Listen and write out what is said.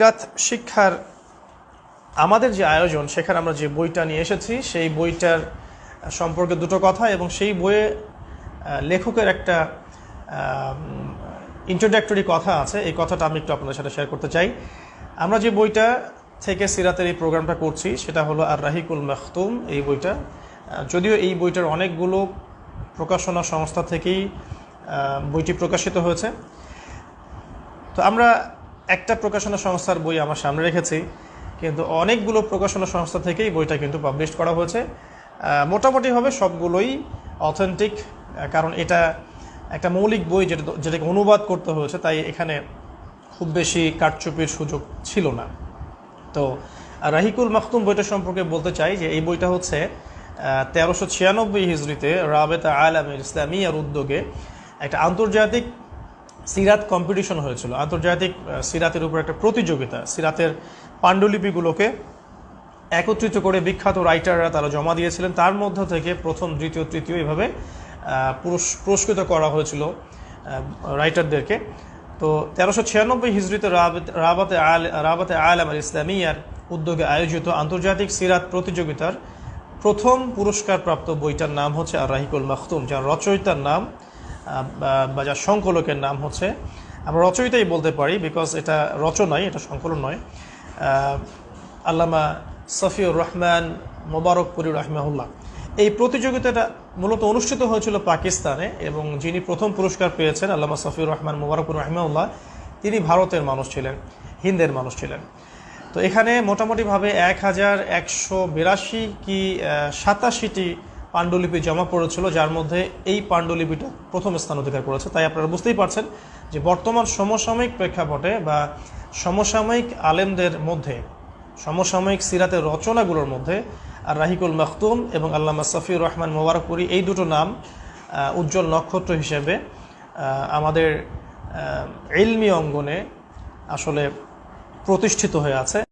সিরাত শিক্ষার আমাদের যে আয়োজন, সেখানে আমরা যে বইটা নিয়ে এসেছি, সেই বইটার সম্পর্কে দুটো কথা এবং সেই বইয়ে লেখকের একটা ইন্ট্রোডাক্টরি কথা আছে। এই কথাটা আমি একটু আপনাদের সাথে শেয়ার করতে চাই। আমরা যে বইটা থেকে সিরাতের এই প্রোগ্রামটা করছি, সেটা হলো আর রাহিকুল মাখতুম, এই বইটা। যদিও এই বইটার অনেকগুলো প্রকাশনা সংস্থা থেকেই বইটি প্রকাশিত হয়েছে। তো আমরা একটা প্রকাশনা সংস্থার বই আমার সামনে রেখেছি, কিন্তু অনেকগুলো প্রকাশনা সংস্থা থেকেই বইটা কিন্তু পাবলিশ করা হয়েছে। মোটামুটিভাবে সবগুলোই অথেন্টিক কারণ এটা একটা মৌলিক বই যেটা যেটাকে অনুবাদ করতে হয়েছে, তাই এখানে খুব বেশি কারচুপির সুযোগ ছিল না। তো রাহিকুল মাখতুম বইটা সম্পর্কে বলতে চাই যে এই বইটা হচ্ছে তেরোশো ছিয়ানব্বই হিজড়িতে রাবেতা আলাম ইসলামিয়ার উদ্যোগে একটা আন্তর্জাতিক সিরাত কম্পিটিশন হয়েছিল। আন্তর্জাতিক সিরাতের উপর একটা প্রতিযোগিতা। সিরাতের পাণ্ডুলিপিগুলোকে একত্রিত করে বিখ্যাত রাইটাররা তারা জমা দিয়েছিলেন। তার মধ্য থেকে প্রথম, দ্বিতীয়, তৃতীয় এভাবে পুরস্কৃত করা হয়েছিল রাইটারদেরকে তো তেরোশো ছিয়ানব্বই হিজড়িতে রাবাত- আল, রাবাতে আল ইসলামিয়ার উদ্যোগে আয়োজিত আন্তর্জাতিক সিরাত প্রতিযোগিতার প্রথম পুরস্কারপ্রাপ্ত বইটার নাম হচ্ছে আর রাহিকুল মাখতুম, যার রচয়িতার নাম বা- যার সংকলকের নাম হচ্ছে। আমরা রচয়িতাই বলতে পারি বিকজ এটা রচনাই এটা সংকলন নয়। আল্লামা সফিউর রহমান মোবারকপুরি রহমাহুল্লাহ। এই প্রতিযোগিতাটা মূলত অনুষ্ঠিত হয়েছিল পাকিস্তানে, এবং যিনি প্রথম পুরস্কার পেয়েছেন, আল্লামা সফিউর রহমান মোবারকপুর রহমাউল্লাহ তিনি ভারতের মানুষ ছিলেন, হিন্দের মানুষ ছিলেন। তো এখানে মোটামুটিভাবে এক হাজার একশো বিরাশি কি সাতাশিটি পাণ্ডুলিপি জমা পড়েছিল, যার মধ্যে এই পাণ্ডুলিপিটা প্রথম স্থান অধিকার করেছে। তাই আপনারা বুঝতেই পারছেন যে বর্তমান সমসাময়িক প্রেক্ষাপটে বা সমসাময়িক আলেমদের মধ্যে, সমসাময়িক সিরাতের রচনাগুলোর মধ্যে রাহিকুল মাখতুম এবং আল্লামা সফিউর রহমান মোবারকপুরি এই দুটো নাম উজ্জ্বল নক্ষত্র হিসেবে আমাদের ইলমি অঙ্গনে আসলে প্রতিষ্ঠিত হয়ে আছে।